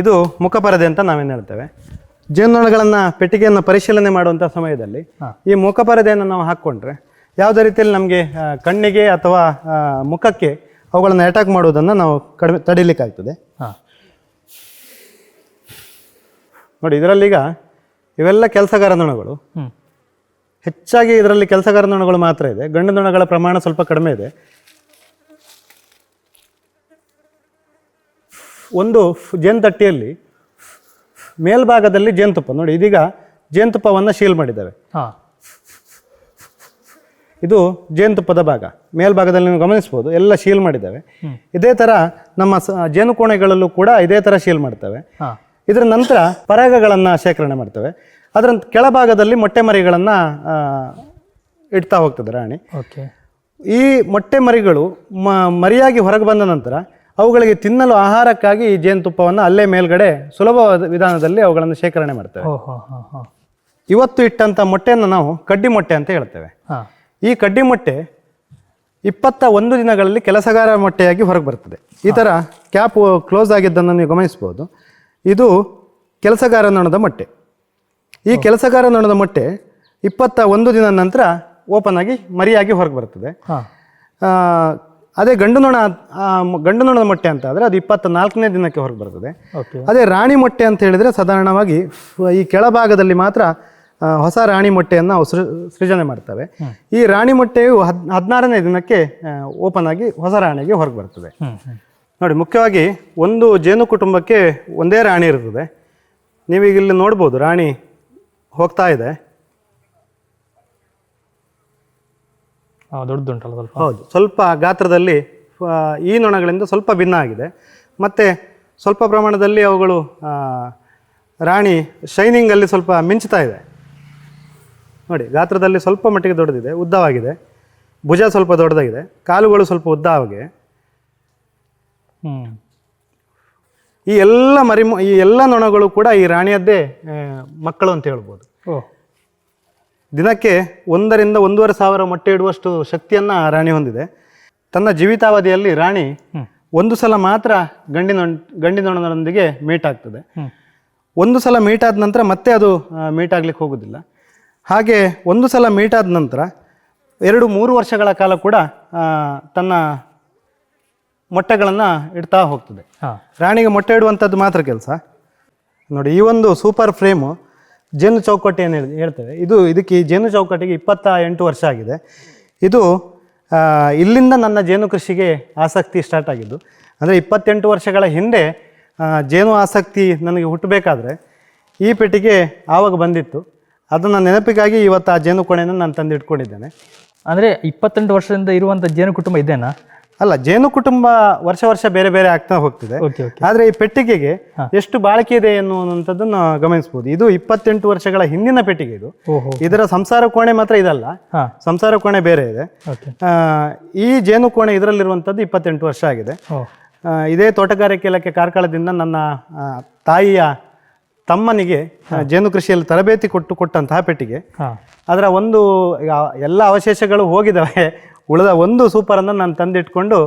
ಇದು ಮುಖಪರದೆ ಅಂತ ನಾವೇನು ಹೇಳ್ತೇವೆ. ಜೇನುನೊಣಗಳನ್ನು ಪೆಟ್ಟಿಗೆಯನ್ನು ಪರಿಶೀಲನೆ ಮಾಡುವಂಥ ಸಮಯದಲ್ಲಿ ಈ ಮುಖಪರದೆಯನ್ನು ನಾವು ಹಾಕ್ಕೊಂಡ್ರೆ ಯಾವುದೇ ರೀತಿಯಲ್ಲಿ ನಮಗೆ ಕಣ್ಣಿಗೆ ಅಥವಾ ಮುಖಕ್ಕೆ ಅವುಗಳನ್ನು ಅಟ್ಯಾಕ್ ಮಾಡುವುದನ್ನು ನಾವು ಕಡಿಮೆ ತಡೀಲಿಕ್ಕಾಗ್ತದೆ. ನೋಡಿ ಇದರಲ್ಲೀಗ ಇವೆಲ್ಲ ಕೆಲಸಗಾರ ನೊಣಗಳು. ಹೆಚ್ಚಾಗಿ ಇದರಲ್ಲಿ ಕೆಲಸಗಾರ ನೊಣಗಳು ಮಾತ್ರ ಇದೆ. ಗಂಡು ನೊಣಗಳ ಪ್ರಮಾಣ ಸ್ವಲ್ಪ ಕಡಿಮೆ ಇದೆ. ಒಂದು ಜೇನುತಟ್ಟಿಯಲ್ಲಿ ಮೇಲ್ಭಾಗದಲ್ಲಿ ಜೇನುತುಪ್ಪ. ನೋಡಿ ಇದೀಗ ಜೇನುತುಪ್ಪವನ್ನು ಶೀಲ್ ಮಾಡಿದ್ದಾವೆ. ಇದು ಜೇನುತುಪ್ಪದ ಭಾಗ. ಮೇಲ್ಭಾಗದಲ್ಲಿ ನೀವು ಗಮನಿಸ್ಬೋದು ಎಲ್ಲ ಶೀಲ್ ಮಾಡಿದ್ದಾವೆ. ಇದೇ ಥರ ನಮ್ಮ ಸ ಜೇನುಕೋಣೆಗಳಲ್ಲೂ ಕೂಡ ಇದೇ ಥರ ಶೀಲ್ ಮಾಡ್ತವೆ. ಇದರ ನಂತರ ಪರಾಗಗಳನ್ನು ಶೇಖರಣೆ ಮಾಡ್ತವೆ. ಅದರ ಕೆಳಭಾಗದಲ್ಲಿ ಮೊಟ್ಟೆ ಮರಿಗಳನ್ನು ಇಡ್ತಾ ಹೋಗ್ತದೆ ರಾಣಿ. ಓಕೆ. ಈ ಮೊಟ್ಟೆ ಮರಿಗಳು ಮರಿಯಾಗಿ ಹೊರಗೆ ಬಂದ ನಂತರ ಅವುಗಳಿಗೆ ತಿನ್ನಲು ಆಹಾರಕ್ಕಾಗಿ ಈ ಜೇನುತುಪ್ಪವನ್ನು ಅಲ್ಲೇ ಮೇಲ್ಗಡೆ ಸುಲಭವಾದ ವಿಧಾನದಲ್ಲಿ ಅವುಗಳನ್ನು ಶೇಖರಣೆ ಮಾಡ್ತೇವೆ. ಇವತ್ತು ಇಟ್ಟಂಥ ಮೊಟ್ಟೆಯನ್ನು ನಾವು ಕಡ್ಡಿ ಮೊಟ್ಟೆ ಅಂತ ಹೇಳ್ತೇವೆ. ಈ ಕಡ್ಡಿ ಮೊಟ್ಟೆ ಇಪ್ಪತ್ತ ಒಂದು ದಿನಗಳಲ್ಲಿ ಕೆಲಸಗಾರ ಮೊಟ್ಟೆಯಾಗಿ ಹೊರಗೆ ಬರ್ತದೆ. ಈ ಥರ ಕ್ಯಾಪ್ ಕ್ಲೋಸ್ ಆಗಿದ್ದನ್ನು ನೀವು ಗಮನಿಸ್ಬೋದು ಇದು ಕೆಲಸಗಾರ ನೊಣದ ಮೊಟ್ಟೆ. ಈ ಕೆಲಸಗಾರ ನೊಣದ ಮೊಟ್ಟೆ ಇಪ್ಪತ್ತ ಒಂದು ದಿನ ನಂತರ ಓಪನ್ ಆಗಿ ಮರಿಯಾಗಿ ಹೊರಗೆ ಬರ್ತದೆ. ಅದೇ ಗಂಡು ನೊಣ ಗಂಡು ನೊಣದ ಮೊಟ್ಟೆ ಅಂತ ಆದರೆ ಅದು ಇಪ್ಪತ್ತ ನಾಲ್ಕನೇ ದಿನಕ್ಕೆ ಹೊರಗೆ ಬರ್ತದೆ. ಓಕೆ ಅದೇ ರಾಣಿ ಮೊಟ್ಟೆ ಅಂತ ಹೇಳಿದರೆ ಸಾಧಾರಣವಾಗಿ ಈ ಕೆಳಭಾಗದಲ್ಲಿ ಮಾತ್ರ ಹೊಸ ರಾಣಿ ಮೊಟ್ಟೆಯನ್ನು ಅವು ಸೃಜನೆ ಮಾಡ್ತವೆ. ಈ ರಾಣಿ ಮೊಟ್ಟೆಯು ಹದ್ ಹದಿನಾರನೇ ದಿನಕ್ಕೆ ಓಪನ್ ಆಗಿ ಹೊಸ ರಾಣಿಗೆ ಹೊರಗೆ ಬರ್ತದೆ. ನೋಡಿ ಮುಖ್ಯವಾಗಿ ಒಂದು ಜೇನು ಕುಟುಂಬಕ್ಕೆ ಒಂದೇ ರಾಣಿ ಇರ್ತದೆ. ನೀವೀಗ ಇಲ್ಲಿ ನೋಡ್ಬೋದು ರಾಣಿ ಹೋಗ್ತಾ ಇದೆ. ದೊಡ್ಡದುಂಟಲ್ಲ ಸ್ವಲ್ಪ? ಹೌದು. ಸ್ವಲ್ಪ ಗಾತ್ರದಲ್ಲಿ ಈ ನೊಣಗಳಿಂದ ಸ್ವಲ್ಪ ಭಿನ್ನ ಆಗಿದೆ. ಮತ್ತು ಸ್ವಲ್ಪ ಪ್ರಮಾಣದಲ್ಲಿ ಅವುಗಳು ರಾಣಿ ಶೈನಿಂಗಲ್ಲಿ ಸ್ವಲ್ಪ ಮಿಂಚ್ತಾ ಇದೆ. ನೋಡಿ ಗಾತ್ರದಲ್ಲಿ ಸ್ವಲ್ಪ ಮಟ್ಟಿಗೆ ದೊಡ್ಡದಿದೆ ಉದ್ದವಾಗಿದೆ. ಭುಜ ಸ್ವಲ್ಪ ದೊಡ್ಡದಾಗಿದೆ ಕಾಲುಗಳು ಸ್ವಲ್ಪ ಉದ್ದವಾಗಿವೆ ಹ್ಞೂ ಈ ಎಲ್ಲ ಮರಿ ಈ ಎಲ್ಲ ನೊಣಗಳು ಕೂಡ ಈ ರಾಣಿಯದ್ದೇ ಮಕ್ಕಳು ಅಂತ ಹೇಳ್ಬೋದು. ಓ. ದಿನಕ್ಕೆ ಒಂದರಿಂದ ಒಂದೂವರೆ ಸಾವಿರ ಮೊಟ್ಟೆ ಇಡುವಷ್ಟು ಶಕ್ತಿಯನ್ನು ರಾಣಿ ಹೊಂದಿದೆ. ತನ್ನ ಜೀವಿತಾವಧಿಯಲ್ಲಿ ರಾಣಿ ಒಂದು ಸಲ ಮಾತ್ರ ಗಂಡಿನ ಗಂಡಿನೊಣದೊಂದಿಗೆ ಮೀಟ್ ಆಗ್ತದೆ. ಒಂದು ಸಲ ಮೀಟ್ ಆದ ನಂತರ ಮತ್ತೆ ಅದು ಮೀಟ್ ಆಗ್ಲಿಕ್ಕೆ ಹೋಗೋದಿಲ್ಲ. ಹಾಗೆ ಒಂದು ಸಲ ಮೀಟ್ ಆದ ನಂತರ ಎರಡು ಮೂರು ವರ್ಷಗಳ ಕಾಲ ಕೂಡ ತನ್ನ ಮೊಟ್ಟೆಗಳನ್ನು ಇಡ್ತಾ ಹೋಗ್ತದೆ. ರಾಣಿಗೆ ಮೊಟ್ಟೆ ಇಡುವಂಥದ್ದು ಮಾತ್ರ ಕೆಲಸ. ನೋಡಿ ಈ ಒಂದು ಸೂಪರ್ ಫ್ರೇಮು ಜೇನು ಚೌಕಟ್ಟು ಏನು ಹೇಳಿ, ಹೇಳ್ತೇವೆ. ಇದು ಇದಕ್ಕೆ ಜೇನು ಚೌಕಟ್ಟಿಗೆ ಇಪ್ಪತ್ತ ಎಂಟು ವರ್ಷ ಆಗಿದೆ. ಇದು ಇಲ್ಲಿಂದ ನನ್ನ ಜೇನು ಕೃಷಿಗೆ ಆಸಕ್ತಿ ಸ್ಟಾರ್ಟ್ ಆಗಿದ್ದು. ಅಂದರೆ ಇಪ್ಪತ್ತೆಂಟು ವರ್ಷಗಳ ಹಿಂದೆ ಜೇನು ಆಸಕ್ತಿ ನನಗೆ ಹುಟ್ಟಬೇಕಾದ್ರೆ ಈ ಪೆಟ್ಟಿಗೆ ಆವಾಗ ಬಂದಿತ್ತು. ಅದನ್ನು ನೆನಪಿಗಾಗಿ ಇವತ್ತು ಆ ಜೇನು ಕೋಣೆಯನ್ನು ನಾನು ತಂದಿಟ್ಕೊಂಡಿದ್ದೇನೆ. ಅಂದರೆ ಇಪ್ಪತ್ತೆಂಟು ವರ್ಷದಿಂದ ಇರುವಂಥ ಜೇನು ಕುಟುಂಬ ಇದೇನಾ? ಅಲ್ಲ ಜೇನು ಕುಟುಂಬ ವರ್ಷ ವರ್ಷ ಬೇರೆ ಬೇರೆ ಆಗ್ತಾ ಹೋಗ್ತಿದೆ. ಓಕೆ ಈ ಪೆಟ್ಟಿಗೆಗೆ ಎಷ್ಟು ಬಾಳಿಕೆ ಇದೆ ಎನ್ನುವಂಥದ್ದನ್ನು ಗಮನಿಸಬಹುದು ಇದು ಇಪ್ಪತ್ತೆಂಟು ವರ್ಷಗಳ ಹಿಂದಿನ ಪೆಟ್ಟಿಗೆ ಇದು. ಇದರ ಸಂಸಾರ ಕೋಣೆ ಮಾತ್ರ ಇದಲ್ಲ. ಸಂಸಾರ ಕೋಣೆ ಬೇರೆ ಇದೆ. ಈ ಜೇನು ಕೋಣೆ ಇದರಲ್ಲಿರುವಂತದ್ದು ಇಪ್ಪತ್ತೆಂಟು ವರ್ಷ ಆಗಿದೆ. ಇದೇ ತೋಟಗಾರಿಕೆ ಇಲಾಖೆ ಕಾರ್ಕಳದಿಂದ ನನ್ನ ತಾಯಿಯ ತಮ್ಮನಿಗೆ ಜೇನು ಕೃಷಿಯಲ್ಲಿ ತರಬೇತಿ ಕೊಟ್ಟು ಕೊಟ್ಟಂತಹ ಪೆಟ್ಟಿಗೆ. ಅದರ ಒಂದು ಎಲ್ಲ ಅವಶೇಷಗಳು ಹೋಗಿದ್ದಾವೆ. ಉಳಿದ ಒಂದು ಸೂಪರನ್ನು ನಾನು ತಂದಿಟ್ಕೊಂಡು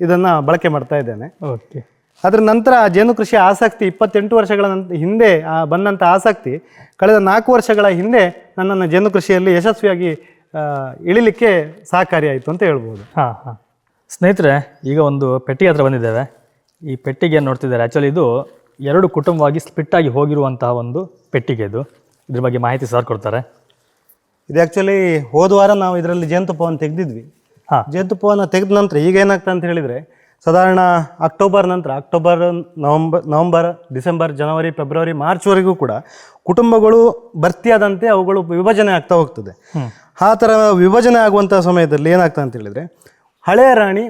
ಇದನ್ನು ಬಳಕೆ ಮಾಡ್ತಾ ಇದ್ದೇನೆ. ಓಕೆ. ಅದರ ನಂತರ ಜೇನು ಕೃಷಿ ಆಸಕ್ತಿ ಇಪ್ಪತ್ತೆಂಟು ವರ್ಷಗಳ ಹಿಂದೆ ಬಂದಂಥ ಆಸಕ್ತಿ ಕಳೆದ ನಾಲ್ಕು ವರ್ಷಗಳ ಹಿಂದೆ ನನ್ನನ್ನು ಜೇನು ಕೃಷಿಯಲ್ಲಿ ಯಶಸ್ವಿಯಾಗಿ ಇಳಿಲಿಕ್ಕೆ ಸಹಕಾರಿಯಾಯಿತು ಅಂತ ಹೇಳ್ಬೋದು. ಹಾಂ ಹಾಂ. ಸ್ನೇಹಿತರೆ ಈಗ ಒಂದು ಪೆಟ್ಟಿಗೆ ಹತ್ರ ಬಂದಿದ್ದೇವೆ. ಈ ಪೆಟ್ಟಿಗೆ ನೋಡ್ತಿದ್ದಾರೆ. ಆ್ಯಕ್ಚುಲಿ ಇದು ಎರಡು ಕುಟುಂಬವಾಗಿ ಸ್ಪಿಟ್ಟಾಗಿ ಆಗಿ ಹೋಗಿರುವಂತಹ ಒಂದು ಪೆಟ್ಟಿಗೆ ಇದು. ಇದ್ರ ಬಗ್ಗೆ ಮಾಹಿತಿ ಸರ್ ಕೊಡ್ತಾರೆ. ಇದು ಆ್ಯಕ್ಚುಲಿ ಹೋದ ವಾರ ನಾವು ಇದರಲ್ಲಿ ಜೇನುತುಪ್ಪವನ್ನು ತೆಗೆದಿದ್ವಿ. ಹಾಂ. ಜೇನುತುಪ್ಪವನ್ನು ತೆಗೆದ ನಂತರ ಈಗ ಏನಾಗ್ತದೆ ಅಂತ ಹೇಳಿದರೆ ಸಾಧಾರಣ ಅಕ್ಟೋಬರ್ ನಂತರ ಅಕ್ಟೋಬರ್ ನವಂಬರ್ ನವಂಬರ್ ಡಿಸೆಂಬರ್ ಜನವರಿ ಫೆಬ್ರವರಿ ಮಾರ್ಚ್ವರೆಗೂ ಕೂಡ ಕುಟುಂಬಗಳು ಭರ್ತಿಯಾದಂತೆ ಅವುಗಳು ವಿಭಜನೆ ಆಗ್ತಾ ಹೋಗ್ತದೆ. ಆ ಥರ ವಿಭಜನೆ ಆಗುವಂಥ ಸಮಯದಲ್ಲಿ ಏನಾಗ್ತದೆ ಅಂತ ಹೇಳಿದರೆ ಹಳೆಯ ರಾಣಿ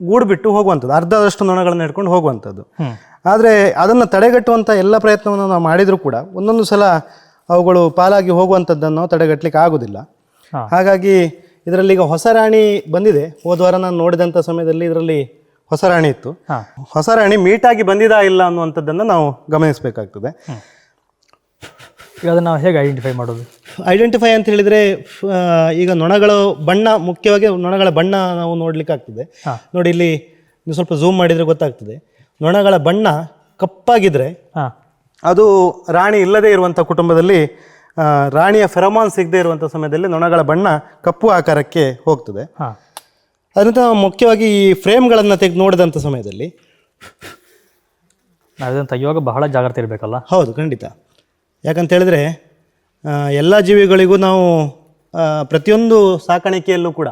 ಗೂಡು ಬಿಟ್ಟು ಹೋಗುವಂಥದ್ದು ಅರ್ಧದಷ್ಟು ನೊಣಗಳನ್ನು ಹಿಡ್ಕೊಂಡು ಹೋಗುವಂಥದ್ದು. ಆದರೆ ಅದನ್ನು ತಡೆಗಟ್ಟುವಂಥ ಎಲ್ಲ ಪ್ರಯತ್ನವನ್ನು ನಾವು ಮಾಡಿದರೂ ಕೂಡ ಒಂದೊಂದು ಸಲ ಅವುಗಳು ಪಾಲಾಗಿ ಹೋಗುವಂಥದ್ದನ್ನು ತಡೆಗಟ್ಟಲಿಕ್ಕೆ ಆಗೋದಿಲ್ಲ. ಹಾಗಾಗಿ ಇದರಲ್ಲಿ ಈಗ ಹೊಸ ರಾಣಿ ಬಂದಿದೆ. ಹೋದ ವಾರ ನಾನು ನೋಡಿದಂಥ ಸಮಯದಲ್ಲಿ ಇದರಲ್ಲಿ ಹೊಸ ರಾಣಿ ಇತ್ತು. ಹೊಸ ರಾಣಿ ಮೀಟಾಗಿ ಬಂದಿದಾ ಇಲ್ಲ ಅನ್ನುವಂಥದ್ದನ್ನು ನಾವು ಗಮನಿಸಬೇಕಾಗ್ತದೆ. ಈಗ ಅದನ್ನು ನಾವು ಹೇಗೆ ಐಡೆಂಟಿಫೈ ಮಾಡೋದು? ಐಡೆಂಟಿಫೈ ಅಂತ ಹೇಳಿದರೆ ಈಗ ನೊಣಗಳ ಬಣ್ಣ ಮುಖ್ಯವಾಗಿ ನೊಣಗಳ ಬಣ್ಣ ನಾವು ನೋಡಲಿಕ್ಕೆ ಆಗ್ತದೆ ನೋಡಿ ಇಲ್ಲಿ ನೀವು ಸ್ವಲ್ಪ ಝೂಮ್ ಮಾಡಿದರೆ ಗೊತ್ತಾಗ್ತದೆ. ನೊಣಗಳ ಬಣ್ಣ ಕಪ್ಪಾಗಿದ್ರೆ ಅದು ರಾಣಿ ಇಲ್ಲದೇ ಇರುವಂಥ ಕುಟುಂಬದಲ್ಲಿ ರಾಣಿಯ ಫೆರಮಾನ್ ಸಿಗದೇ ಇರುವಂಥ ಸಮಯದಲ್ಲಿ ನೊಣಗಳ ಬಣ್ಣ ಕಪ್ಪು ಆಕಾರಕ್ಕೆ ಹೋಗ್ತದೆ. ಹಾಂ. ಅದರಿಂದ ಮುಖ್ಯವಾಗಿ ಈ ಫ್ರೇಮ್ಗಳನ್ನು ತೆಗೆದು ನೋಡಿದಂಥ ಸಮಯದಲ್ಲಿ ನಾವು ತೆಗೆಯುವಾಗ ತೆಗಿಯುವಾಗ ಬಹಳ ಜಾಗ್ರತೆ ಇರಬೇಕಲ್ಲ? ಹೌದು ಖಂಡಿತ. ಯಾಕಂತ ಹೇಳಿದ್ರೆ ಎಲ್ಲ ಜೀವಿಗಳಿಗೂ ನಾವು ಪ್ರತಿಯೊಂದು ಸಾಕಾಣಿಕೆಯಲ್ಲೂ ಕೂಡ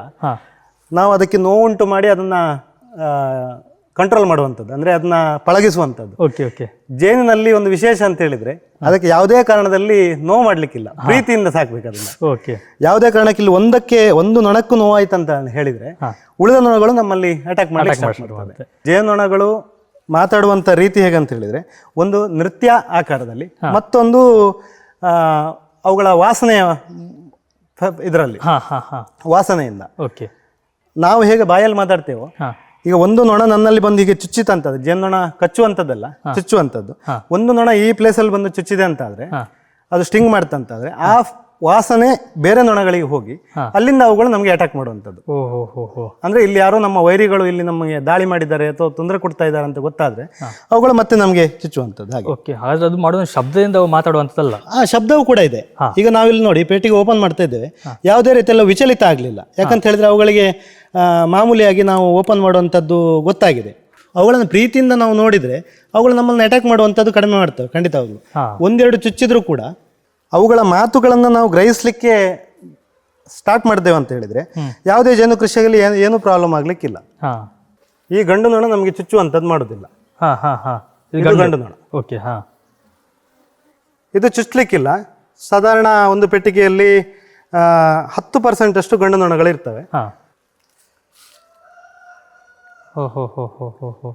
ನಾವು ಅದಕ್ಕೆ ನೋವುಂಟು ಮಾಡಿ ಅದನ್ನು ಕಂಟ್ರೋಲ್ ಮಾಡುವಂಥದ್ದು ಅಂದರೆ ಅದನ್ನ ಪಳಗಿಸುವಂಥದ್ದು. ಓಕೆ ಓಕೆ ಜೇನಿನಲ್ಲಿ ಒಂದು ವಿಶೇಷ ಅಂತ ಹೇಳಿದ್ರೆ ಅದಕ್ಕೆ ಯಾವುದೇ ಕಾರಣದಲ್ಲಿ ನೋವು ಮಾಡ್ಲಿಕ್ಕಿಲ್ಲ. ಪ್ರೀತಿಯಿಂದ ಸಾಕ್ಬೇಕು ಅದನ್ನ. ಓಕೆ ಯಾವುದೇ ಕಾರಣಕ್ಕೆ ಇಲ್ಲಿ ಒಂದಕ್ಕೆ ಒಂದು ನೊಣಕ್ಕೂ ನೋವಾಯ್ತು ಅಂತ ಹೇಳಿದ್ರೆ ಉಳಿದ ನೊಣಗಳು ನಮ್ಮಲ್ಲಿ ಅಟ್ಯಾಕ್ ಮಾಡಿ ಜೇನು ನೊಣಗಳು ಮಾತಾಡುವಂಥ ರೀತಿ ಹೇಗಂತ ಹೇಳಿದ್ರೆ ಒಂದು ನೃತ್ಯ ಆಕಾರದಲ್ಲಿ ಮತ್ತೊಂದು ಆ, ಅವುಗಳ ವಾಸನೆಯ ಇದರಲ್ಲಿ. ವಾಸನೆಯಿಂದ. ಓಕೆ ನಾವು ಹೇಗೆ ಬಾಯಲ್ಲಿ ಮಾತಾಡ್ತೇವೋ ಈಗ ಒಂದು ನೊಣ ನನ್ನಲ್ಲಿ ಬಂದು ಹೀಗೆ ಚುಚ್ಚಿತಂತದ್ದು ಜೇನ್ನೊಣ ಕಚ್ಚುವಂಥದ್ದಲ್ಲ ಚುಚ್ಚುವಂಥದ್ದು ಚುಚ್ಚುವಂತದ್ದು. ಒಂದು ನೊಣ ಈ ಪ್ಲೇಸಲ್ಲಿ ಬಂದು ಚುಚ್ಚಿದೆ ಅಂತ ಆದ್ರೆ ಅದು ಸ್ಟಿಂಗ್ ಮಾಡ್ತಂತಾದ್ರೆ ಆ ವಾಸನೆ ಬೇರೆ ನೊಣಗಳಿಗೆ ಹೋಗಿ ಅಲ್ಲಿಂದ ಅವುಗಳು ನಮಗೆ ಅಟ್ಯಾಕ್ ಮಾಡುವಂಥದ್ದು. ಅಂದ್ರೆ ಇಲ್ಲಿ ಯಾರೋ ನಮ್ಮ ವೈರಿಗಳು ಇಲ್ಲಿ ನಮಗೆ ದಾಳಿ ಮಾಡಿದ್ದಾರೆ ಅಥವಾ ತೊಂದರೆ ಕೊಡ್ತಾ ಇದ್ದಾರೆ ಅಂತ ಗೊತ್ತಾದ್ರೆ ಅವುಗಳು ಮತ್ತೆ ನಮಗೆ ಚುಚ್ಚುವಂಥದ್ದು ಹಾಗೆ. ಓಕೆ ಹಾಗಾದ್ರೆ ಅದು ಮಾಡೋದು ಶಬ್ದದಿಂದ ಮಾತಾಡುವಂಥದ್ದಲ್ಲ. ಆ ಶಬ್ದವೂ ಕೂಡ ಇದೆ. ಈಗ ನಾವಿಲ್ಲಿ ನೋಡಿ ಪೇಟಿಗೆ ಓಪನ್ ಮಾಡ್ತಾ ಇದ್ದೇವೆ. ಯಾವುದೇ ರೀತಿಯೆಲ್ಲ ವಿಚಲಿತ ಆಗಲಿಲ್ಲ. ಯಾಕಂತ ಹೇಳಿದ್ರೆ ಅವುಗಳಿಗೆ ಮಾಮೂಲಿಯಾಗಿ ನಾವು ಓಪನ್ ಮಾಡುವಂಥದ್ದು ಗೊತ್ತಾಗಿದೆ. ಅವುಗಳನ್ನು ಪ್ರೀತಿಯಿಂದ ನಾವು ನೋಡಿದ್ರೆ ಅವುಗಳು ನಮ್ಮನ್ನು ಅಟ್ಯಾಕ್ ಮಾಡುವಂಥದ್ದು ಕಡಿಮೆ ಮಾಡ್ತವೆ ಖಂಡಿತವಾಗ್ಲು ಒಂದೆರಡು ಚುಚ್ಚಿದ್ರು ಕೂಡ ಅವುಗಳ ಮಾತುಗಳನ್ನು ನಾವು ಗ್ರಹಿಸಲಿಕ್ಕೆ ಸ್ಟಾರ್ಟ್ ಮಾಡಿದೆವು ಅಂತ ಹೇಳಿದ್ರೆ ಯಾವುದೇ ಜೇನು ಕೃಷಿಯಲ್ಲಿ ಏನು ಏನೂ ಪ್ರಾಬ್ಲಮ್ ಆಗ್ಲಿಕ್ಕಿಲ್ಲ. ಈ ಗಂಡು ನೋಣ ನಮಗೆ ಚುಚ್ಚುವಂಥದ್ದು ಮಾಡೋದಿಲ್ಲ. ಇದು ಗಂಡು. ನೊಣ. ಓಕೆ ಇದು ಚುಚ್ಚಲಿಕ್ಕಿಲ್ಲ. ಸಾಧಾರಣ ಒಂದು ಪೆಟ್ಟಿಗೆಯಲ್ಲಿ ಹತ್ತು ಪರ್ಸೆಂಟ್ ಅಷ್ಟು ಗಂಡು ನೊಣಗಳಿರ್ತವೆ.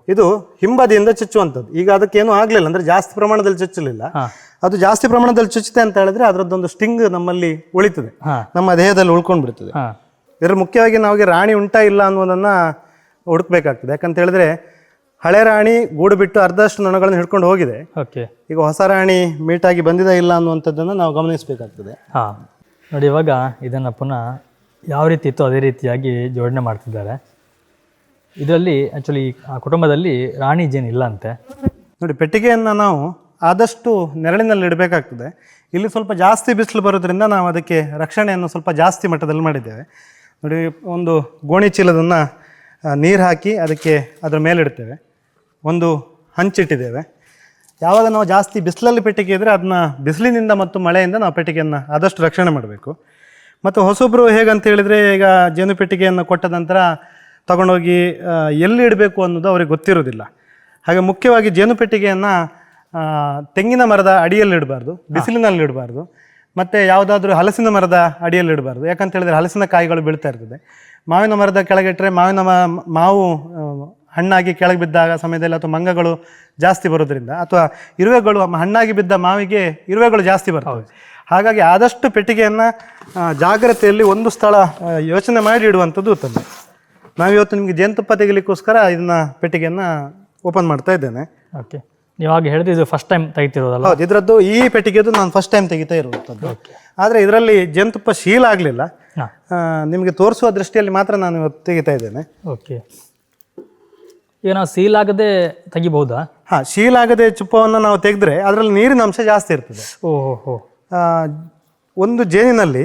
ಇದು ಹಿಂಬದಿಯಿಂದ ಚುಚ್ಚುವಂಥದ್ದು. ಈಗ ಅದಕ್ಕೇನು ಆಗಲಿಲ್ಲ ಅಂದ್ರೆ ಜಾಸ್ತಿ ಪ್ರಮಾಣದಲ್ಲಿ ಚುಚ್ಚಲಿಲ್ಲ. ಅದು ಜಾಸ್ತಿ ಪ್ರಮಾಣದಲ್ಲಿ ಚುಚ್ಚುತ್ತೆ ಅಂತ ಹೇಳಿದ್ರೆ ಅದರದ್ದೊಂದು ಸ್ಟಿಂಗ್ ನಮ್ಮಲ್ಲಿ ಉಳಿತದೆ. ನಮ್ಮ ದೇಹದಲ್ಲಿ ಉಳ್ಕೊಂಡು ಬಿಡ್ತದೆ ಇದರ ಮುಖ್ಯವಾಗಿ ನಮಗೆ ರಾಣಿ ಉಂಟಾ ಇಲ್ಲ ಅನ್ನೋದನ್ನ ಹುಡುಕ್ಬೇಕಾಗ್ತದೆ. ಯಾಕಂತ ಹೇಳಿದ್ರೆ ಹಳೆ ರಾಣಿ ಗೂಡು ಬಿಟ್ಟು ಅರ್ಧಷ್ಟು ನೊಣಗಳನ್ನು ಹಿಡ್ಕೊಂಡು ಹೋಗಿದೆ. ಓಕೆ. ಈಗ ಹೊಸ ರಾಣಿ ಮೀಟಾಗಿ ಬಂದಿದೆ ಇಲ್ಲ ಅನ್ನುವಂಥದ್ದನ್ನು ನಾವು ಗಮನಿಸಬೇಕಾಗ್ತದೆ. ಹಾಂ. ನೋಡಿ ಇವಾಗ ಇದನ್ನು ಪುನಃ ಯಾವ ರೀತಿ ಇತ್ತು ಅದೇ ರೀತಿಯಾಗಿ ಜೋಡಣೆ ಮಾಡ್ತಿದ್ದಾರೆ. ಇದರಲ್ಲಿ ಆ್ಯಕ್ಚುಲಿ ಕುಟುಂಬದಲ್ಲಿ ರಾಣಿ ಜೇನು ಇಲ್ಲ ಅಂತೆ. ನೋಡಿ, ಪೆಟ್ಟಿಗೆಯನ್ನು ನಾವು ಆದಷ್ಟು ನೆರಳಿನಲ್ಲಿ ಇಡಬೇಕಾಗ್ತದೆ. ಇಲ್ಲಿ ಸ್ವಲ್ಪ ಜಾಸ್ತಿ ಬಿಸಿಲು ಬರೋದ್ರಿಂದ ನಾವು ಅದಕ್ಕೆ ರಕ್ಷಣೆಯನ್ನು ಸ್ವಲ್ಪ ಜಾಸ್ತಿ ಮಟ್ಟದಲ್ಲಿ ಮಾಡಿದ್ದೇವೆ. ನೋಡಿ, ಒಂದು ಗೋಣಿ ಚೀಲದನ್ನು ನೀರು ಹಾಕಿ ಅದಕ್ಕೆ ಅದರ ಮೇಲೆ ಇಡ್ತೇವೆ. ಒಂದು ಹಂಚಿಟ್ಟಿದ್ದೇವೆ ಯಾವಾಗ ನಾವು ಜಾಸ್ತಿ ಬಿಸಿಲಲ್ಲಿ ಪೆಟ್ಟಿಗೆ ಇದ್ದರೆ ಅದನ್ನ ಬಿಸಿಲಿನಿಂದ ಮತ್ತು ಮಳೆಯಿಂದ ನಾವು ಪೆಟ್ಟಿಗೆಯನ್ನು ಆದಷ್ಟು ರಕ್ಷಣೆ ಮಾಡಬೇಕು. ಮತ್ತು ಹೊಸೊಬ್ಬರು ಹೇಗಂತ ಹೇಳಿದರೆ ಈಗ ಜೇನು ಪೆಟ್ಟಿಗೆಯನ್ನು ಕೊಟ್ಟ ನಂತರ ತಗೊಂಡೋಗಿ ಎಲ್ಲಿ ಇಡಬೇಕು ಅನ್ನೋದು ಅವ್ರಿಗೆ ಗೊತ್ತಿರೋದಿಲ್ಲ. ಹಾಗೆ ಮುಖ್ಯವಾಗಿ ಜೇನು ಪೆಟ್ಟಿಗೆಯನ್ನು ತೆಂಗಿನ ಮರದ ಅಡಿಯಲ್ಲಿ ಇಡಬಾರ್ದು ಬಿಸಿಲಿನಲ್ಲಿ ಇಡಬಾರ್ದು ಮತ್ತು ಯಾವುದಾದ್ರೂ ಹಲಸಿನ ಮರದ ಅಡಿಯಲ್ಲಿ ಇಡಬಾರ್ದು. ಯಾಕಂತ ಹೇಳಿದ್ರೆ ಹಲಸಿನ ಕಾಯಿಗಳು ಬೀಳ್ತಾ ಇರ್ತದೆ. ಮಾವಿನ ಮರದ ಕೆಳಗಿಟ್ಟರೆ ಮಾವಿನ ಮ- ಮಾವು ಹಣ್ಣಾಗಿ ಕೆಳಗೆ ಬಿದ್ದಾಗ ಸಮಯದಲ್ಲಿ ಅಥವಾ ಮಂಗಗಳು ಜಾಸ್ತಿ ಬರೋದ್ರಿಂದ ಅಥವಾ ಇರುವೆಗಳು ಹಣ್ಣಾಗಿ ಬಿದ್ದ ಮಾವಿಗೆ ಇರುವೆಗಳು ಜಾಸ್ತಿ ಬರ್ತವೆ. ಹಾಗಾಗಿ ಆದಷ್ಟು ಪೆಟ್ಟಿಗೆಯನ್ನು ಜಾಗ್ರತೆಯಲ್ಲಿ ಒಂದು ಸ್ಥಳ ಯೋಚನೆ ಮಾಡಿ ಇಡುವಂಥದ್ದು ಉತ್ತಮ. ನಾವಿವತ್ತು ನಿಮಗೆ ಜೇನುತುಪ್ಪ ತೆಗಿಲಿಕ್ಕೋಸ್ಕರ ಇದನ್ನ ಪೆಟ್ಟಿಗೆಯನ್ನು ಓಪನ್ ಮಾಡ್ತಾ ಇದ್ದೇನೆ. ಓಕೆ ನೀವು ಹಾಗೆ ಹೇಳಿದ್ರೆ ಇದು ಫಸ್ಟ್ ಟೈಮ್ ತೆಗಿತಿರೋದಲ್ಲ? ಹೌದು ಇದರದ್ದು ಈ ಪೆಟ್ಟಿಗೆದು ನಾನು ಫಸ್ಟ್ ಟೈಮ್ ತೆಗಿತಾ ಇರುವಂಥದ್ದು. ಆದರೆ ಇದರಲ್ಲಿ ಜೇನುತುಪ್ಪ ಶೀಲ ಆಗಲಿಲ್ಲ. ನಿಮಗೆ ತೋರಿಸುವ ದೃಷ್ಟಿಯಲ್ಲಿ ಮಾತ್ರ ನಾನು ಇವತ್ತು ತೆಗಿತಾ ಇದ್ದೇನೆ. ಓಕೆ ಈಗ ನಾವು ಸೀಲ್ ಆಗದೆ ತೆಗಿಬಹುದಾ? ಹಾಂ ಶೀಲ್ ಆಗದೆ ಚುಪ್ಪವನ್ನು ನಾವು ತೆಗೆದ್ರೆ ಅದರಲ್ಲಿ ನೀರಿನ ಅಂಶ ಜಾಸ್ತಿ ಇರ್ತದೆ. ಓಹೋ ಒಂದು ಜೇನಿನಲ್ಲಿ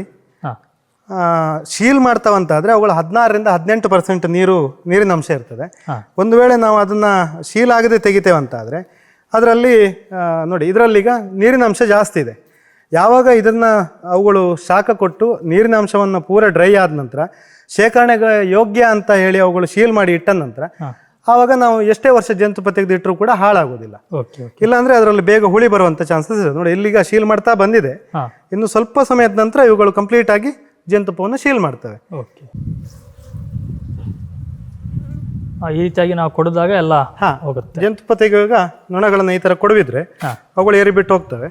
ಶೀಲ್ ಮಾಡ್ತಾವಂತಾದರೆ ಅವುಗಳು ಹದಿನಾರರಿಂದ ಹದಿನೆಂಟು ಪರ್ಸೆಂಟ್ ನೀರು ನೀರಿನ ಅಂಶ ಇರ್ತದೆ. ಒಂದು ವೇಳೆ ನಾವು ಅದನ್ನು ಶೀಲ್ ಆಗದೆ ತೆಗಿತೇವಂತಾದರೆ ಅದರಲ್ಲಿ ನೋಡಿ ಇದರಲ್ಲೀಗ ನೀರಿನ ಅಂಶ ಜಾಸ್ತಿ ಇದೆ. ಯಾವಾಗ ಇದನ್ನು ಅವುಗಳು ಶಾಖ ಕೊಟ್ಟು ನೀರಿನ ಅಂಶವನ್ನು ಪೂರ ಡ್ರೈ ಆದ ನಂತರ ಶೇಖರಣೆಗೆ ಯೋಗ್ಯ ಅಂತ ಹೇಳಿ ಅವುಗಳು ಶೀಲ್ ಮಾಡಿ ಇಟ್ಟ ನಂತರ ಆವಾಗ ನಾವು ಎಷ್ಟೇ ವರ್ಷ ಜಂತುಪ ತೆಗೆದಿಟ್ಟರೂ ಕೂಡ ಹಾಳಾಗೋದಿಲ್ಲ. ಇಲ್ಲಾಂದ್ರೆ ಅದರಲ್ಲಿ ಬೇಗ ಹುಳಿ ಬರುವಂತ ಚಾನ್ಸಸ್ ಇದೆ. ನೋಡಿ ಇಲ್ಲಿಗ ಶೀಲ್ ಮಾಡ್ತಾ ಬಂದಿದೆ. ಇನ್ನು ಸ್ವಲ್ಪ ಸಮಯದ ನಂತರ ಇವುಗಳು ಕಂಪ್ಲೀಟ್ ಆಗಿ ಜೇನುತುಪ್ಪವನ್ನು ಶೀಲ್ ಮಾಡ್ತವೆ. ಓಕೆ ಈ ರೀತಿಯಾಗಿ ನಾವು ಕೊಡಿದಾಗ ಎಲ್ಲ ಹಾ. ಹೋಗುತ್ತೆ. ಜೇನುತುಪ್ಪ ತೆಗೆಯುವಾಗ ನೊಣಗಳನ್ನು ಈ ಥರ ಕೊಡುವಿದ್ರೆ ಅವುಗಳು ಏರಿಬಿಟ್ಟು ಹೋಗ್ತವೆ.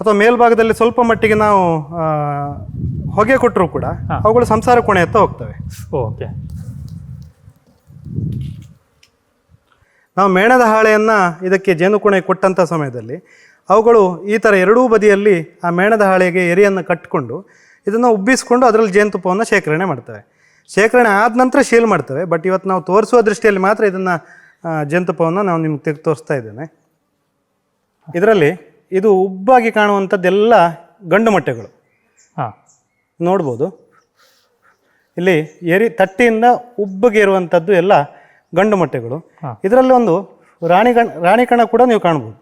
ಅಥವಾ ಮೇಲ್ಭಾಗದಲ್ಲಿ ಸ್ವಲ್ಪ ಮಟ್ಟಿಗೆ ನಾವು ಹೊಗೆ ಕೊಟ್ಟರು ಕೂಡ. ಅವುಗಳು ಸಂಸಾರ ಕೋಣೆಯತ್ತ ಹೋಗ್ತವೆ. ಓಕೆ ನಾವು ಮೇಣದ ಹಾಳೆಯನ್ನು ಇದಕ್ಕೆ ಜೇನುಕುಣೆ ಕೊಟ್ಟಂಥ ಸಮಯದಲ್ಲಿ ಅವುಗಳು ಈ ಥರ ಎರಡೂ ಬದಿಯಲ್ಲಿ ಆ ಮೇಣದ ಹಾಳೆಗೆ ಎರಿಯನ್ನು ಕಟ್ಟಿಕೊಂಡು ಇದನ್ನು ಉಬ್ಬಿಸ್ಕೊಂಡು ಅದರಲ್ಲಿ ಜೇನುತುಪ್ಪವನ್ನು ಶೇಖರಣೆ ಮಾಡ್ತವೆ. ಶೇಖರಣೆ ಆದ ನಂತರ ಶೀಲ್ ಮಾಡ್ತವೆ ಬಟ್ ಇವತ್ತು ನಾವು ತೋರಿಸುವ ದೃಷ್ಟಿಯಲ್ಲಿ ಮಾತ್ರ ಇದನ್ನು ಜೇನುತುಪ್ಪವನ್ನು ನಾವು ನಿಮ್ಗೆ ತೆಗೆದು ತೋರಿಸ್ತಾ ಇದ್ದೇನೆ. ಇದರಲ್ಲಿ ಇದು ಉಬ್ಬಾಗಿ ಕಾಣುವಂಥದ್ದೆಲ್ಲ ಗಂಡು ಮೊಟ್ಟೆಗಳು. ಹಾಂ. ನೋಡ್ಬೋದು. ಇಲ್ಲಿ ಎರಿ ತಟ್ಟೆಯಿಂದ ಉಬ್ಬಗೆ ಇರುವಂಥದ್ದು ಎಲ್ಲ ಗಂಡು ಮೊಟ್ಟೆಗಳು. ಇದರಲ್ಲಿ ಒಂದು ರಾಣಿ ಕಣ ರಾಣಿ ಕಣ ಕೂಡ ನೀವು ಕಾಣಬಹುದು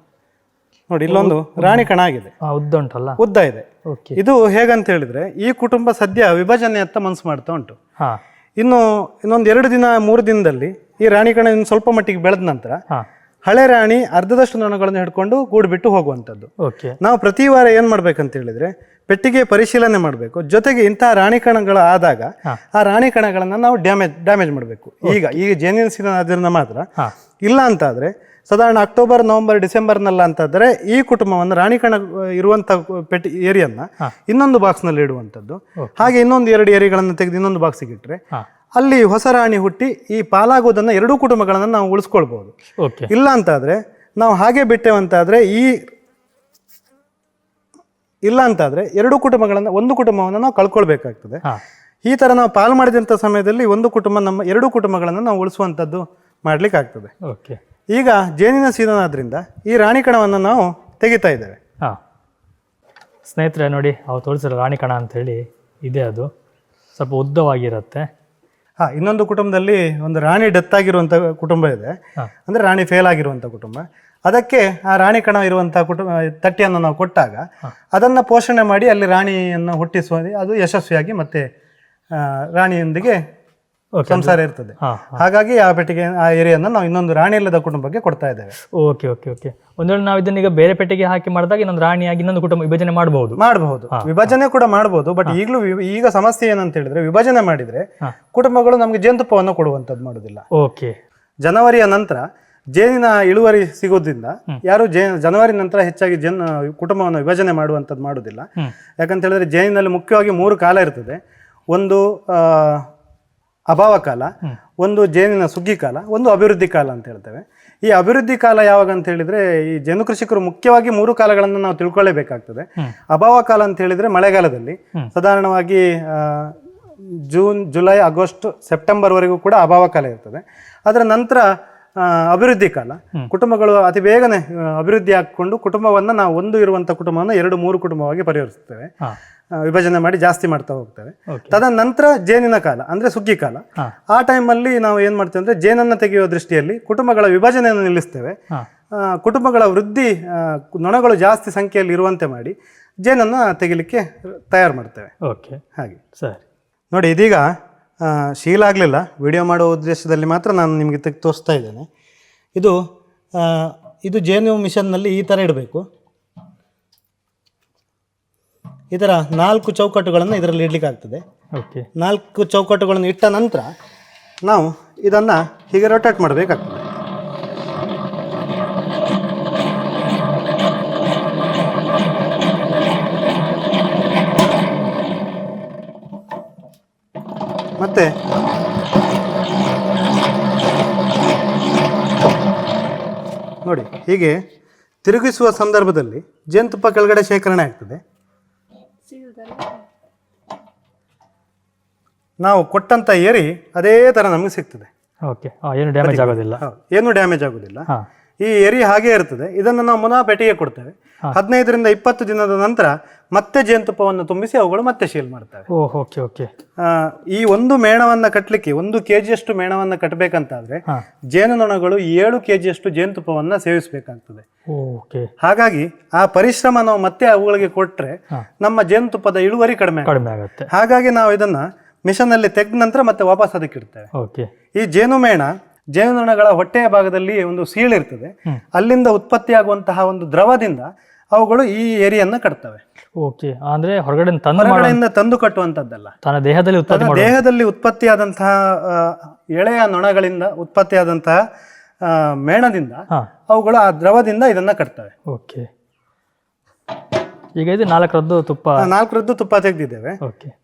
ನೋಡಿ ಇಲ್ಲೊಂದು ರಾಣಿ ಕಣ ಆಗಿದೆ. ಉದ್ದ ಉಂಟಲ್ಲ? ಉದ್ದ ಇದೆ. ಇದು ಹೇಗಂತ ಹೇಳಿದ್ರೆ ಈ ಕುಟುಂಬ ಸದ್ಯ ವಿಭಜನೆಯತ್ತ ಮನಸ್ಸು ಮಾಡ್ತಾ ಉಂಟು. ಇನ್ನು ಇನ್ನೊಂದು ಎರಡು ದಿನ ಮೂರು ದಿನದಲ್ಲಿ ಈ ರಾಣಿ ಕಣ ಇನ್ನು ಸ್ವಲ್ಪ ಮಟ್ಟಿಗೆ ಬೆಳೆದ ನಂತರ ಹಳೆ ರಾಣಿ ಅರ್ಧದಷ್ಟು ನೊಣಗಳನ್ನು ಹಿಡ್ಕೊಂಡು ಗೂಡು ಬಿಟ್ಟು ಹೋಗುವಂಥದ್ದು. ಓಕೆ. ನಾವು ಪ್ರತಿ ವಾರ ಏನು ಮಾಡ್ಬೇಕಂತ ಹೇಳಿದ್ರೆ ಪೆಟ್ಟಿಗೆ ಪರಿಶೀಲನೆ ಮಾಡಬೇಕು. ಜೊತೆಗೆ ಇಂತಹ ರಾಣಿ ಕಣಗಳು ಆದಾಗ ಆ ರಾಣಿ ಕಣಗಳನ್ನು ನಾವು ಡ್ಯಾಮೇಜ್ ಡ್ಯಾಮೇಜ್ ಮಾಡಬೇಕು. ಈಗ ಈಗ ಜೇನಿನ ಸೀಸನ್ ಆದ್ರಿಂದ ಮಾತ್ರ ಇಲ್ಲ ಅಂತಾದ್ರೆ ಸಾಧಾರಣ ಅಕ್ಟೋಬರ್ ನವೆಂಬರ್ ಡಿಸೆಂಬರ್ನಲ್ಲ ಅಂತಾದ್ರೆ ಈ ಕುಟುಂಬವನ್ನು ರಾಣಿ ಕಣ ಇರುವಂಥ ಪೆಟ್ಟಿ ಏರಿಯನ್ನ ಇನ್ನೊಂದು ಇನ್ನೊಂದು ಬಾಕ್ಸ್ನಲ್ಲಿ ಇಡುವಂಥದ್ದು. ಹಾಗೆ ಇನ್ನೊಂದು ಎರಡು ಏರಿಗಳನ್ನು ತೆಗೆದು ಇನ್ನೊಂದು ಬಾಕ್ಸಿಗೆ ಇಟ್ಟರೆ ಅಲ್ಲಿ ಹೊಸ ರಾಣಿ ಹುಟ್ಟಿ ಈ ಪಾಲಾಗೋದನ್ನು ಎರಡೂ ಕುಟುಂಬಗಳನ್ನು ನಾವು ಉಳಿಸ್ಕೊಳ್ಬೋದು. ಓಕೆ. ಇಲ್ಲ ಅಂತಾದರೆ ನಾವು ಹಾಗೆ ಬಿಟ್ಟೆವಂತಾದರೆ ಈ ಇಲ್ಲ ಅಂತಾದರೆ ಎರಡು ಕುಟುಂಬಗಳನ್ನು ಒಂದು ಕುಟುಂಬವನ್ನು ನಾವು ಕಳ್ಕೊಳ್ಬೇಕಾಗ್ತದೆ. ಹಾಂ. ಈ ಥರ ನಾವು ಪಾಲು ಮಾಡಿದಂಥ ಸಮಯದಲ್ಲಿ ಒಂದು ಕುಟುಂಬ ನಮ್ಮ ಎರಡು ಕುಟುಂಬಗಳನ್ನು ನಾವು ಉಳಿಸುವಂಥದ್ದು ಮಾಡಲಿಕ್ಕೆ ಆಗ್ತದೆ ಓಕೆ. ಈಗ ಜೇನಿನ ಸೀಸನ್ ಆದ್ದರಿಂದ ಈ ರಾಣಿ ಕಣವನ್ನು ನಾವು ತೆಗಿತಾ ಇದ್ದೇವೆ. ಹಾಂ. ಸ್ನೇಹಿತರೆ ನೋಡಿ ಅವು ತೋರಿಸಿರೋ ರಾಣಿ ಕಣ ಅಂತೇಳಿ ಇದೆ ಅದು. ಸ್ವಲ್ಪ ಉದ್ದವಾಗಿರುತ್ತೆ. ಹಾ ಇನ್ನೊಂದು ಕುಟುಂಬದಲ್ಲಿ ಒಂದು ರಾಣಿ ಡೆತ್ ಆಗಿರುವಂಥ ಕುಟುಂಬ ಇದೆ. ಅಂದ್ರೆ ರಾಣಿ ಫೇಲ್ ಆಗಿರುವಂಥ ಕುಟುಂಬ. ಅದಕ್ಕೆ ಆ ರಾಣಿ ಕಣ ಇರುವಂತಹ ಕುಟುಂಬ ತಟ್ಟಿಯನ್ನು ನಾವು ಕೊಟ್ಟಾಗ ಅದನ್ನ ಪೋಷಣೆ ಮಾಡಿ ಅಲ್ಲಿ ರಾಣಿಯನ್ನು ಹುಟ್ಟಿಸುವ ಅದು ಯಶಸ್ವಿಯಾಗಿ ಮತ್ತೆ ರಾಣಿಯೊಂದಿಗೆ ಸಂಸಾರ ಇರ್ತದೆ. ಹಾಗಾಗಿ ಆ ಪೆಟ್ಟಿಗೆ ಆ ಏರಿಯಾನ ನಾವು ಇನ್ನೊಂದು ರಾಣಿ ಇಲ್ಲದ ಕುಟುಂಬಕ್ಕೆ ಕೊಡ್ತಾ ಇದ್ದೇವೆ. ಓಕೆ ಓಕೆ ಓಕೆ ಒಂದೊಂದು ನಾವು ಇದನ್ನ ಈಗ ಬೇರೆ ಪೆಟ್ಟಿಗೆ ಹಾಕಿ ಮಾಡಿದಾಗ ಇನ್ನೊಂದು ರಾಣಿಯಾಗಿ ಇನ್ನೊಂದು ಕುಟುಂಬ ವಿಭಜನೆ ಮಾಡಬಹುದು. ಮಾಡಬಹುದು ವಿಭಜನೆ ಕೂಡ ಮಾಡಬಹುದು ಬಟ್ ಈಗಲೂ ಈಗ ಸಮಸ್ಯೆ ಏನಂತ ಹೇಳಿದ್ರೆ ವಿಭಜನೆ ಮಾಡಿದ್ರೆ ಕುಟುಂಬಗಳು ನಮಗೆ ಜೇನುತುಪ್ಪವನ್ನು ಕೊಡುವಂತದ್ದು ಮಾಡುದಿಲ್ಲ. ಓಕೆ ಜನವರಿಯ ನಂತರ ಜೇನಿನ ಇಳುವರಿ ಸಿಗೋದ್ರಿಂದ ಯಾರು ಜೇ ಜನವರಿ ನಂತರ ಹೆಚ್ಚಾಗಿ ಜನ ಕುಟುಂಬವನ್ನು ವಿಭಜನೆ ಮಾಡುವಂಥದ್ದು ಮಾಡುವುದಿಲ್ಲ ಯಾಕಂತ ಹೇಳಿದ್ರೆ ಜೇನಿನಲ್ಲಿ ಮುಖ್ಯವಾಗಿ ಮೂರು ಕಾಲ ಇರ್ತದೆ. ಒಂದು ಆ, ಅಭಾವ ಕಾಲ ಒಂದು ಜೇನಿನ ಸುಗ್ಗಿ ಕಾಲ ಒಂದು ಅಭಿವೃದ್ಧಿ ಕಾಲ ಅಂತ ಹೇಳ್ತೇವೆ. ಈ ಅಭಿವೃದ್ಧಿ ಕಾಲ ಯಾವಾಗ ಅಂತ ಹೇಳಿದ್ರೆ ಈ ಜೇನು ಕೃಷಿಕರು ಮುಖ್ಯವಾಗಿ ಮೂರು ಕಾಲಗಳನ್ನು ನಾವು ತಿಳ್ಕೊಳ್ಳೇಬೇಕಾಗ್ತದೆ ಅಭಾವ ಕಾಲ ಅಂತ ಹೇಳಿದ್ರೆ ಮಳೆಗಾಲದಲ್ಲಿ. ಸಾಧಾರಣವಾಗಿ ಜೂನ್ ಜುಲೈ ಆಗಸ್ಟ್ ಸೆಪ್ಟೆಂಬರ್ ವರೆಗೂ ಕೂಡ ಅಭಾವ ಕಾಲ ಇರ್ತದೆ. ಅದರ ನಂತರ ಅಭಿವೃದ್ಧಿ ಕಾಲ. ಕುಟುಂಬಗಳು ಅತಿ ಬೇಗನೆ ಅಭಿವೃದ್ಧಿ ಹಾಕಿಕೊಂಡು ಕುಟುಂಬವನ್ನು ನಾವು ಒಂದು ಇರುವಂಥ ಕುಟುಂಬವನ್ನು ಎರಡು ಮೂರು ಕುಟುಂಬವಾಗಿ ಆ, ವಿಭಜನೆ ಮಾಡಿ ಜಾಸ್ತಿ ಮಾಡ್ತಾ ಹೋಗ್ತೇವೆ. ತದನಂತರ ಜೇನಿನ ಕಾಲ ಅಂದ್ರೆ ಸುಗ್ಗಿ ಕಾಲ. ಆ ಟೈಮಲ್ಲಿ ನಾವು ಏನ್ ಮಾಡ್ತೇವೆ ಅಂದ್ರೆ ಜೇನನ್ನು ತೆಗೆಯುವ ದೃಷ್ಟಿಯಲ್ಲಿ ಕುಟುಂಬಗಳ ವಿಭಜನೆಯನ್ನು ನಿಲ್ಲಿಸ್ತೇವೆ. ಕುಟುಂಬಗಳ ವೃದ್ಧಿ ನೊಣಗಳು ಜಾಸ್ತಿ ಸಂಖ್ಯೆಯಲ್ಲಿ ಇರುವಂತೆ ಮಾಡಿ ಜೇನನ್ನು ತೆಗಿಲಿಕ್ಕೆ ತಯಾರು ಮಾಡ್ತೇವೆ. ಓಕೆ ಹಾಗೆ. ಸರಿ. ನೋಡಿ ಇದೀಗ ಶೀಲಾಗಲಿಲ್ಲ ಶೀಲ ಆಗಲಿಲ್ಲ. ವಿಡಿಯೋ ಮಾಡೋ ಉದ್ದೇಶದಲ್ಲಿ ಮಾತ್ರ ನಾನು ನಿಮಗೆ ತೋರಿಸ್ತಾ ಇದ್ದೇನೆ. ಇದು ಇದು ಜೇನು ಮಿಷನ್ನಲ್ಲಿ ಈ ಥರ ಇಡಬೇಕು. ಈ ಥರ ನಾಲ್ಕು ಚೌಕಟ್ಟುಗಳನ್ನು ಇದರಲ್ಲಿ ಇಡ್ಲಿಕ್ಕೆ ಆಗ್ತದೆ ಓಕೆ. ನಾಲ್ಕು ಚೌಕಟ್ಟುಗಳನ್ನು ಇಟ್ಟ ನಂತರ ನಾವು ಇದನ್ನು ಹೀಗೆ ರೊಟೇಟ್ ಮಾಡಬೇಕಾಗ್ತದೆ. ಮತ್ತೆ ನೋಡಿ ಹೀಗೆ ತಿರುಗಿಸುವ ಸಂದರ್ಭದಲ್ಲಿ ಜೇನುತುಪ್ಪ ಕೆಳಗಡೆ ಶೇಖರಣೆ ಆಗ್ತದೆ. ನಾವು ಕೊಟ್ಟಂತ ಏರಿ ಅದೇ ತರ ನಮಗೆ ಸಿಗ್ತದೆ. ಓಕೆ ಏನು ಡ್ಯಾಮೇಜ್ ಆಗೋದಿಲ್ಲ. ಹೌದು. ಏನು ಡ್ಯಾಮೇಜ್ ಆಗುದಿಲ್ಲ. ಹಾಂ. ಈ ಎರಿ ಹಾಗೆ ಇರ್ತದೆ. ಇದನ್ನು ನಾವು ಮುನಃ ಪೆಟ್ಟಿಗೆ ಕೊಡ್ತೇವೆ. ಹದಿನೈದರಿಂದ ಇಪ್ಪತ್ತು ದಿನದ ನಂತರ ಮತ್ತೆ ಜೇನುತುಪ್ಪವನ್ನು ತುಂಬಿಸಿ ಅವುಗಳು ಮತ್ತೆ ಶೀಲ್ ಮಾಡ್ತವೆ. Oh okay okay. ಆ, ಈ ಒಂದು ಮೇಣವನ್ನು ಕಟ್ಟಲಿಕ್ಕೆ ಒಂದು ಕೆ ಜಿಯಷ್ಟು ಮೇಣವನ್ನು ಕಟ್ಟಬೇಕಂತಾದ್ರೆ ಹಾಂ. ಜೇನುನೊಣಗಳು ಏಳು ಕೆ ಜಿಯಷ್ಟು ಜೇನುತುಪ್ಪವನ್ನು ಸೇವಿಸಬೇಕಾಗ್ತದೆ. ಓಕೆ. ಹಾಗಾಗಿ ಆ ಪರಿಶ್ರಮ ನಾವು ಮತ್ತೆ ಅವುಗಳಿಗೆ ಕೊಟ್ಟರೆ ಹಾ. ನಮ್ಮ ಜೇನುತುಪ್ಪದ ಇಳುವರಿ ಕಡಿಮೆ ಆಗುತ್ತೆ. ಕಡಿಮೆ ಆಗುತ್ತೆ. ಹಾಗಾಗಿ ನಾವು ಇದನ್ನ ಮಿಷನ್ನಲ್ಲಿ ತೆಗೆದ ನಂತರ ಮತ್ತೆ ವಾಪಸ್ ಅದಕ್ಕೆ ಇಡ್ತೇವೆ. ಓಕೆ. ಈ ಜೇನುಮೇಣ ಜೇನುನೊಣಗಳ ಹೊಟ್ಟೆಯ ಭಾಗದಲ್ಲಿ ಒಂದು ಸೀಳಿರ್ತದೆ ಅಲ್ಲಿಂದ ಉತ್ಪತ್ತಿಯಾಗುವಂತಹ ಒಂದು ದ್ರವದಿಂದ ಅವುಗಳು ಈ ಏರಿಯನ್ನ ಕಟ್ತವೆ. ಓಕೆ. ಅಂದ್ರೆ ಹೊರಗಡೆ ತಂದು ಕಟ್ಟುವಂತದ್ದಲ್ಲ ಹೊರಗಡೆಯಿಂದ ತಂದು ಕಟ್ಟುವಂತದ್ದಲ್ಲ. ತನ್ನ ದೇಹದಲ್ಲಿ ಉತ್ಪತ್ತಿ ದೇಹದಲ್ಲಿ ಉತ್ಪತ್ತಿಯಾದಂತಹ ಎಳೆಯ ನೊಣಗಳಿಂದ ಉತ್ಪತ್ತಿಯಾದಂತಹ ಮೇಣದಿಂದ ಅವುಗಳು ಆ ದ್ರವದಿಂದ ಇದನ್ನ ಕಟ್ತವೆ. ಓಕೆ. ಈಗ ಇದು ನಾಲ್ಕರದ್ದು ತುಪ್ಪ ನಾಲ್ಕರದ್ದು ತುಪ್ಪ ತೆಗೆದಿದ್ದೇವೆ. ಓಕೆ.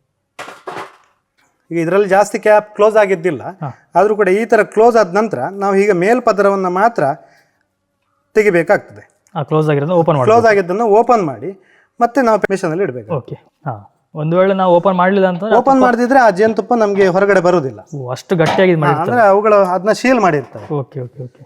ಈಗ ಇದರಲ್ಲಿ ಜಾಸ್ತಿ ಕ್ಯಾಪ್ ಕ್ಲೋಸ್ ಆಗಿದ್ದಿಲ್ಲ. ಆದರೂ ಕೂಡ ಈ ಥರ ಕ್ಲೋಸ್ ಆದ ನಂತರ ನಾವು ಈಗ ಮೇಲ್ಪದರವನ್ನು ಮಾತ್ರ ತೆಗಿಬೇಕಾಗ್ತದೆ. ಕ್ಲೋಸ್ ಓಪನ್ ಮಾಡಿ ಕ್ಲೋಸ್ ಆಗಿದ್ದನ್ನು ಓಪನ್ ಮಾಡಿ ಮತ್ತೆ ನಾವು ಮಿಷನಲ್ಲಿ ಇಡಬೇಕು ಓಕೆ ಹಾಂ. ಒಂದು ವೇಳೆ ನಾವು ಓಪನ್ ಮಾಡಲಿಲ್ಲ ಅಂತ ಓಪನ್ ಮಾಡಿದ್ರೆ ಆ ಜೇನುತುಪ್ಪ ನಮಗೆ ಹೊರಗಡೆ ಬರುವುದಿಲ್ಲ. ಅಷ್ಟು ಗಟ್ಟಿಯಾಗಿ ಅಂದ್ರೆ ಅವುಗಳು ಅದನ್ನ ಶೀಲ್ ಮಾಡಿರ್ತವೆ ಓಕೆ ಓಕೆ ಓಕೆ